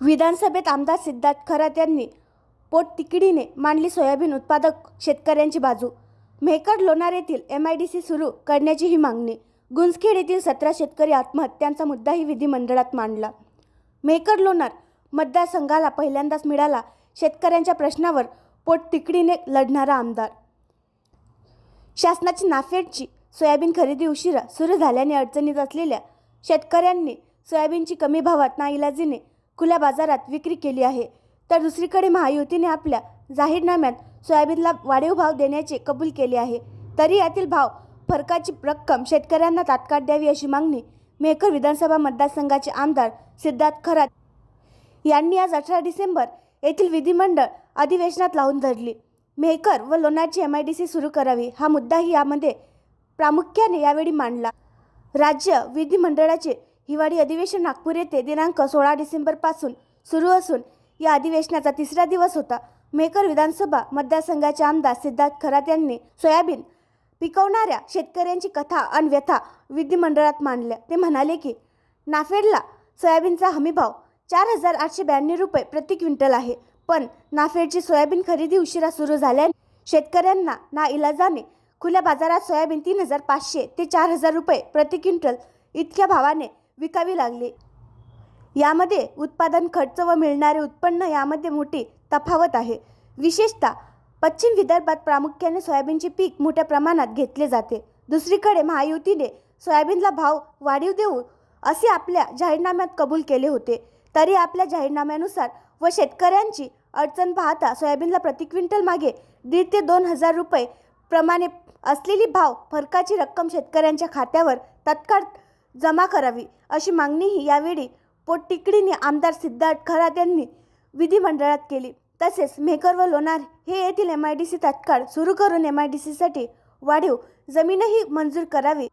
विधानसभेत आमदार सिद्धार्थ खरात यांनी पोटतिकिडीने मांडली सोयाबीन उत्पादक शेतकऱ्यांची बाजू. मेहकर लोणार येथील एम आय डी सी सुरू करण्याची ही मागणी. गुंजखेड येथील सतरा शेतकरी आत्महत्यांचा मुद्दाही विधिमंडळात मांडला. मेहकर लोणार मतदारसंघाला पहिल्यांदाच मिळाला शेतकऱ्यांच्या प्रश्नावर पोटतिकडीने लढणारा आमदार. शासनाची नाफेडची सोयाबीन खरेदी उशिरा सुरू झाल्याने अडचणीत असलेल्या शेतकऱ्यांनी सोयाबीनची कमी भावात नाईलाजीने खुल्या बाजारात विक्री केली आहे. तर दुसरीकडे महायुतीने आपल्या जाहीरनाम्यात सोयाबीनला वाढीव भाव देण्याचे कबूल केले आहे. तरी यातील भाव फरकाची रक्कम शेतकऱ्यांना तात्काळ द्यावी अशी मागणी मेहकर विधानसभा मतदारसंघाचे आमदार सिद्धार्थ खरात यांनी आज अठरा डिसेंबर येथील विधिमंडळ अधिवेशनात लावून धरली. मेहकर व लोणारची एम आय डी सी सुरू करावी हा मुद्दाही यामध्ये प्रामुख्याने यावेळी मांडला. राज्य विधिमंडळाचे हिवाळी अधिवेशन नागपूर येथे दिनांक सोळा डिसेंबरपासून सुरू असून या अधिवेशनाचा तिसरा दिवस होता. मेकर विधानसभा मतदारसंघाचे आमदार सिद्धार्थ खरात यांनी सोयाबीन पिकवणाऱ्या शेतकऱ्यांची कथा आणि व्यथा विधिमंडळात मांडल्या. ते म्हणाले की नाफेडला सोयाबीनचा हमीभाव चार हजार आठशे ब्याण्णव रुपये प्रति क्विंटल आहे. पण नाफेडची सोयाबीन खरेदी उशिरा सुरू झाल्याने शेतकऱ्यांना ना इलाजाने खुल्या बाजारात सोयाबीन तीन हजार पाचशे ते चार हजार रुपये प्रति क्विंटल इतक्या भावाने विकावी लागली. यामध्ये उत्पादन खर्च व मिळणारे उत्पन्न यामध्ये मोठी तफावत आहे. विशेषतः पश्चिम विदर्भात प्रामुख्याने सोयाबीनचे पीक मोठ्या प्रमाणात घेतले जाते. दुसरीकडे महायुतीने सोयाबीनला भाव वाढीव देऊ असे आपल्या जाहीरनाम्यात कबूल केले होते. तरी आपल्या जाहीरनाम्यानुसार व शेतकऱ्यांची अडचण पाहता सोयाबीनला प्रति क्विंटल मागे दीड ते दोन हजार रुपये प्रमाणे असलेली भाव फरकाची रक्कम शेतकऱ्यांच्या खात्यावर तत्काळ जमा करावी अशी मागणीही यावेळी पोटतिकडीने आमदार सिद्धार्थ खरात यांनी विधिमंडळात केली. तसेच मेकर व लोणार हे येथील एम आय डी सी तात्काळ सुरू करून एम आय डी सीसाठी वाढीव जमीनही मंजूर करावी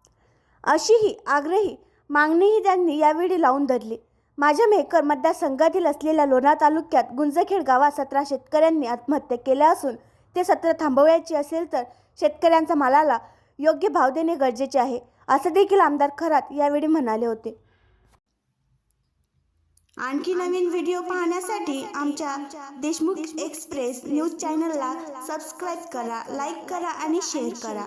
अशीही आग्रही मागणीही त्यांनी यावेळी लावून धरली. माझ्या मेहकर मतदारसंघातील असलेल्या लोणार तालुक्यात गुंजखेड गावात सतरा शेतकऱ्यांनी आत्महत्या केल्या असून ते सत्र थांबवायचे असेल तर शेतकऱ्यांचा मालाला योग्य भाव देणे गरजेचे आहे. असं देखील आमदार खरात यावेळी म्हणाले होते. आणखी नवीन व्हिडिओ पाहण्यासाठी आमच्या देशमुख एक्सप्रेस न्यूज चॅनलला सबस्क्राईब करा लाईक करा आणि शेअर करा.